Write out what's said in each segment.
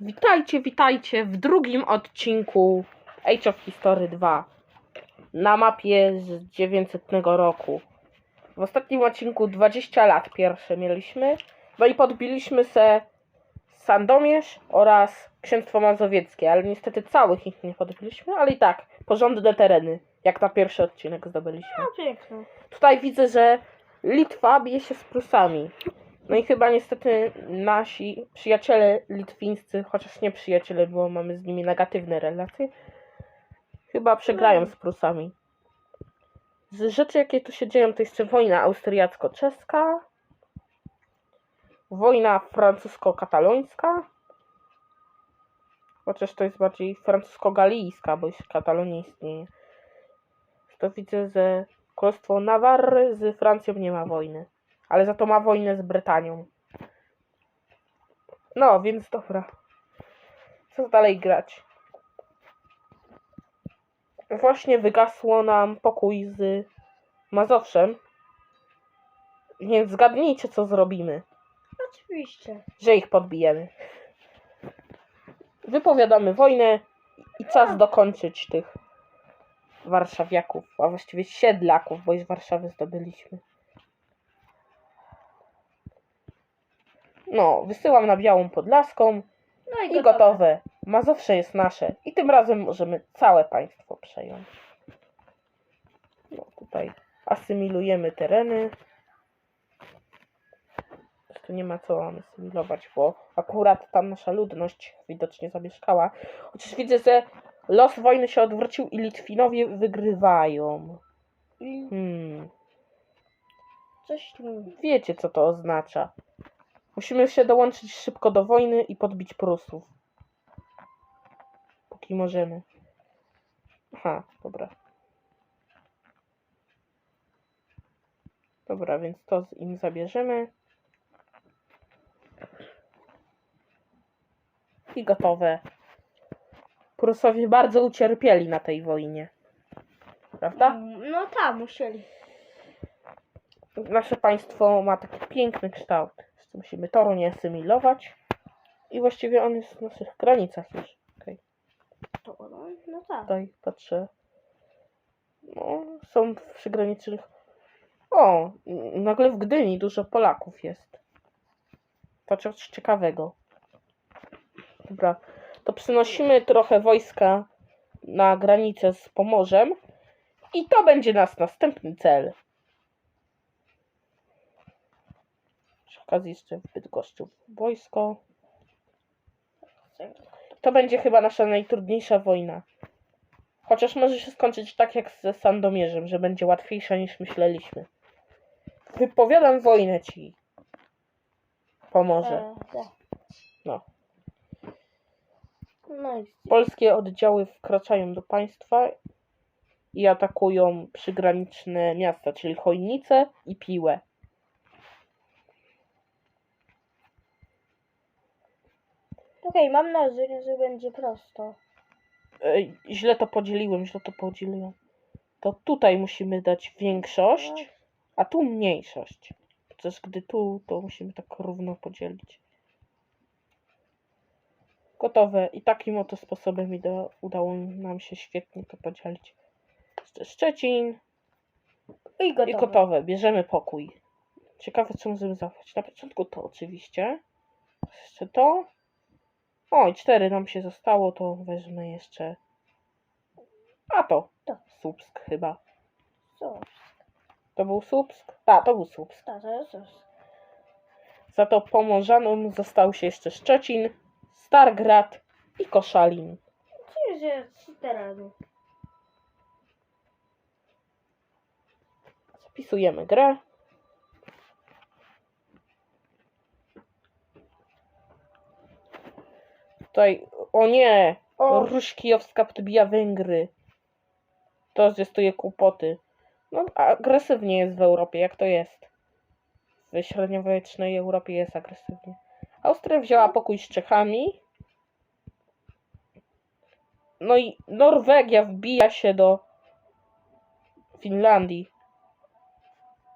Witajcie, witajcie w drugim odcinku Age of History 2 na mapie z 900 roku. W ostatnim odcinku 20 lat pierwsze mieliśmy, no i podbiliśmy se Sandomierz oraz Księstwo Mazowieckie, ale niestety całych ich nie podbiliśmy, ale i tak porządne tereny, jak na pierwszy odcinek zdobyliśmy. No piękno. Tutaj widzę, że Litwa bije się z Prusami. No i chyba niestety nasi przyjaciele litwińscy, chociaż nie przyjaciele, bo mamy z nimi negatywne relacje, chyba przegrają z Prusami. Z rzeczy, jakie tu się dzieją, to jeszcze wojna austriacko-czeska, wojna francusko-katalońska, chociaż to jest bardziej francusko-galijska, bo już Katalonia istnieje. To widzę, że Królestwo Nawarry z Francją nie ma wojny. Ale za to ma wojnę z Brytanią. No, więc dobra. Co dalej grać? Właśnie wygasło nam pokój z Mazowszem. Więc zgadnijcie, co zrobimy. Oczywiście. Że ich podbijemy. Wypowiadamy wojnę i czas dokończyć tych warszawiaków, a właściwie siedlaków, bo już Warszawę zdobyliśmy. No, wysyłam na Białą Podlaską No i, i gotowe. Mazowsze jest nasze i tym razem możemy całe państwo przejąć. No, tutaj asymilujemy tereny. Tu nie ma co asymilować, bo akurat tam nasza ludność widocznie zamieszkała. Chociaż widzę, że los wojny się odwrócił i Litwinowie wygrywają. Hmm. coś tu. Wiecie, co to oznacza. Musimy się dołączyć szybko do wojny i podbić Prusów. Póki możemy. Aha, dobra. Dobra, więc to z- im zabierzemy. I gotowe. Prusowie bardzo ucierpieli na tej wojnie. Prawda? Mm, No tam musieli. nasze państwo ma taki piękny kształt. Musimy toru nie asymilować. I właściwie on jest w naszych granicach już. Okej, To, no, no tak. tutaj patrzę. No, są w przygranicznych. O, nagle w Gdyni dużo Polaków jest. To coś ciekawego. Dobra, to przynosimy trochę wojska na granicę z Pomorzem. I to będzie nasz następny cel. Okazji jeszcze w Bydgoszczu wojsko. To będzie chyba nasza najtrudniejsza wojna. Chociaż może się skończyć tak jak ze Sandomierzem, że będzie łatwiejsza niż myśleliśmy. Wypowiadam wojnę ci. Pomorze. E, tak. No. No Polskie oddziały wkraczają do państwa i atakują przygraniczne miasta, czyli Chojnice i Piłę. Okej, mam nadzieję, że będzie prosto. Ej, źle to podzieliłem, źle to podzieliłem. To tutaj musimy dać większość, a tu mniejszość. Chociaż gdy tu, to musimy tak równo podzielić. Gotowe. I takim oto sposobem ida- udało nam się świetnie to podzielić. Jeszcze Szczecin I gotowe. i gotowe. Bierzemy pokój. Ciekawe, co możemy zabrać. Na początku to oczywiście. Jeszcze to. O, i cztery nam się zostało, to wezmę jeszcze. A to. To. Słupsk chyba. Co? To był Słupsk? Tak, to był Słupsk. Tak, to jest coś. Za to Pomorzanom został się jeszcze Szczecin, Stargrad i Koszalin. Co jest z terenu? Zapisujemy grę. Tutaj, o nie, O, Ruś Kijowska podbija Węgry. To zwiastuje kłopoty. No, agresywnie jest w Europie, jak to jest. W średniowiecznej Europie jest agresywnie. Austria wzięła pokój z Czechami. No i Norwegia wbija się do Finlandii.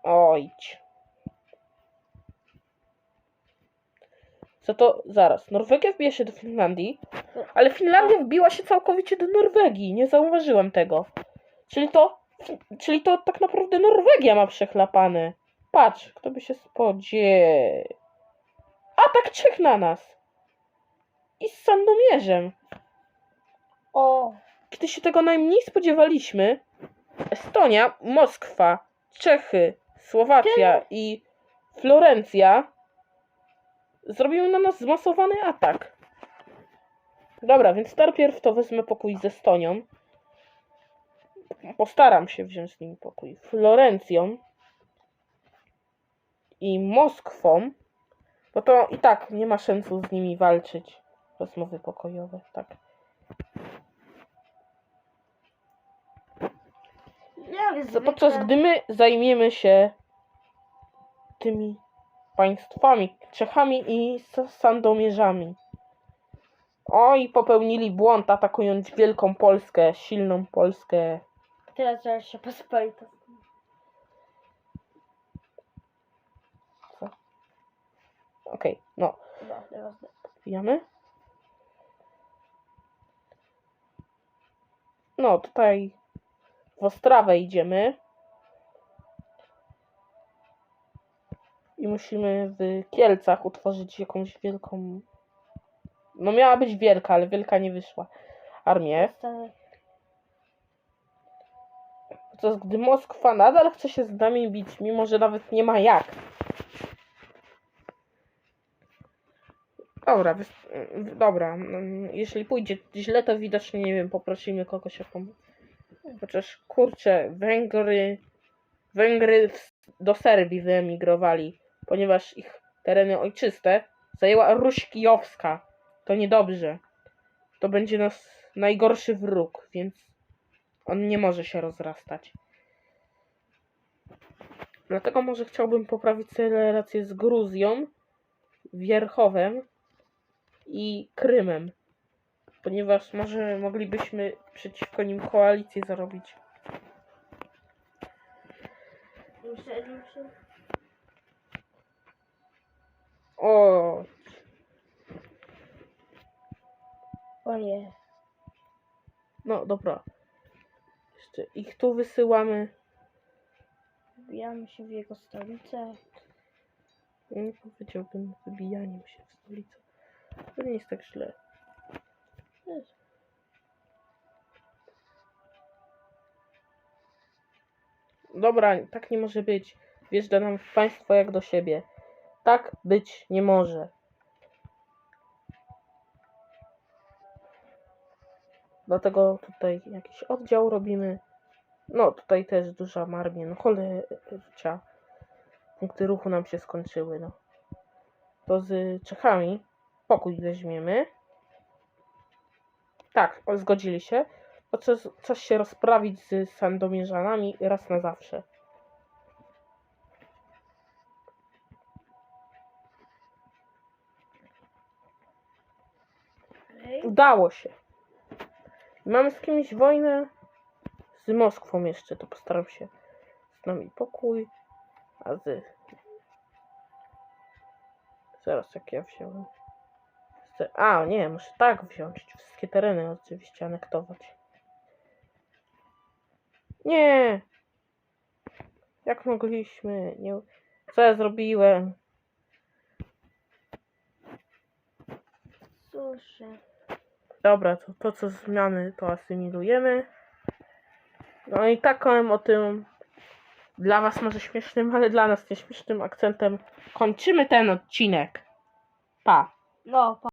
Ojć. Za to zaraz. Norwegia wbija się do Finlandii, ale Finlandia wbiła się całkowicie do Norwegii. Nie zauważyłem tego. Czyli to, czyli to tak naprawdę Norwegia ma przechlapane. Patrz, kto by się spodziewał. Atak Czech na nas. I z Sandomierzem. O, Kiedy się tego najmniej spodziewaliśmy, Estonia, Moskwa, Czechy, Słowacja i Florencja zrobiły na nas zmasowany atak. Dobra, więc najpierw to wezmę pokój z Estonią. Postaram się wziąć z nimi pokój. Florencją i Moskwą, bo to i tak nie ma sensu z nimi walczyć. Rozmowy pokojowe, tak. Za podczas gdy my zajmiemy się tymi państwami, Czechami i Sandomierzami. Oj, popełnili błąd atakując wielką Polskę, silną Polskę. Teraz zaraz się pospolito. Okej, no, Chyba, teraz. wbijamy. No, tutaj w Ostrawę idziemy. I musimy w Kielcach utworzyć jakąś wielką... No miała być wielka, ale wielka nie wyszła. Armię. Podczas gdy Moskwa nadal chce się z nami bić, mimo że nawet nie ma jak. Dobra, dobra. mm, Jeśli pójdzie źle, to widocznie, nie wiem, poprosimy kogoś o pomoc. Chociaż, kurczę, Węgry... Węgry do Serbii wyemigrowali, ponieważ ich tereny ojczyste zajęła Ruś Kijowska. To niedobrze. To będzie nas najgorszy wróg, więc on nie może się rozrastać. Dlatego może chciałbym poprawić sobie relacje z Gruzją, Wierchowem i Krymem. Ponieważ może moglibyśmy przeciwko nim koalicję zarobić. Muszę, muszę. O, O nie. no dobra. Jeszcze ich tu wysyłamy. Wbijamy się w jego stolicę. Nie powiedziałbym wybijaniem się w stolicę. To nie jest tak źle. Dobra, tak nie może być. Wjeżdża nam w państwo jak do siebie. Tak być nie może. Dlatego tutaj jakiś oddział robimy. No, tutaj też duża armia. No cholercia. Punkty ruchu nam się skończyły, no. To z Czechami pokój weźmiemy. Tak, zgodzili się. Coś, coś się rozprawić z Sandomierzanami raz na zawsze. Udało się. Mamy z kimś wojnę. Z Moskwą jeszcze, to postaram się z nami pokój. A z... Zaraz, jak ja wziąłem. Z- A, nie, muszę tak wziąć. Wszystkie tereny oczywiście anektować. Nie! Jak mogliśmy? Nie... Co ja zrobiłem? Suszę. Dobra, to, to co zmiany to asymilujemy. No i taką o tym dla was może śmiesznym, ale dla nas nieśmiesznym akcentem kończymy ten odcinek. Pa! No, pa.